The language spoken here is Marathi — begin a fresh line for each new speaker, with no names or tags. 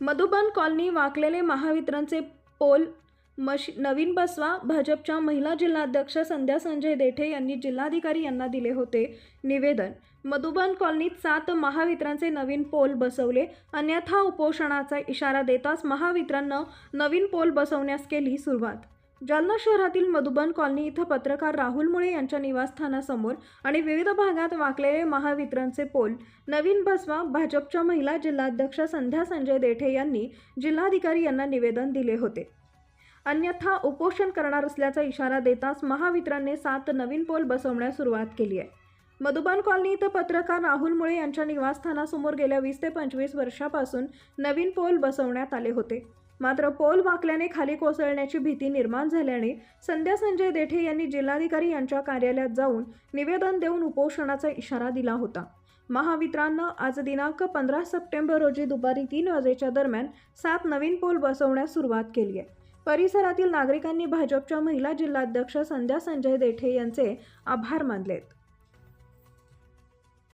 मधुबन कॉलनी वाकलेले महावितरणचे पोल मश नवीन बसवा भाजपच्या महिला जिल्हाध्यक्ष संध्या संजय देठे यांनी जिल्हाधिकारी यांना दिले होते निवेदन. मधुबन कॉलनीत सात महावितरणचे नवीन पोल बसवले. अन्यथा उपोषणाचा इशारा देताच महावितरणनं नवीन पोल बसवण्यास केली सुरुवात. जालना शहरातील मधुबन कॉलनी इथं पत्रकार राहुल मुळे यांच्या निवासस्थानासमोर आणि विविध भागात वाकलेले महावितरणचे पोल नवीन बसवा भाजपच्या महिला जिल्हाध्यक्ष संध्या संजय देठे यांनी जिल्हाधिकारी यांना निवेदन दिले होते. अन्यथा उपोषण करणार असल्याचा इशारा देताच महावितरणने सात नवीन पोल बसवण्यास सुरुवात केली आहे. मधुबन कॉलनी इथं पत्रकार राहुल मुळे यांच्या निवासस्थानासमोर गेल्या वीस ते पंचवीस वर्षापासून नवीन पोल बसवण्यात आले होते. मात्र पोल वाकल्याने खाली कोसळण्याची भीती निर्माण झाल्याने संध्या संजय देठे यांनी जिल्हाधिकारी यांच्या कार्यालयात जाऊन निवेदन देऊन उपोषणाचा इशारा दिला होता. महावितरणनं आज दिनांक पंधरा सप्टेंबर रोजी दुपारी तीन वाजेच्या दरम्यान सात नवीन पोल बसवण्यास सुरुवात केली आहे. परिसरातील नागरिकांनी भाजपच्या महिला जिल्हाध्यक्ष संध्या संजय देठे यांचे आभार मानलेत.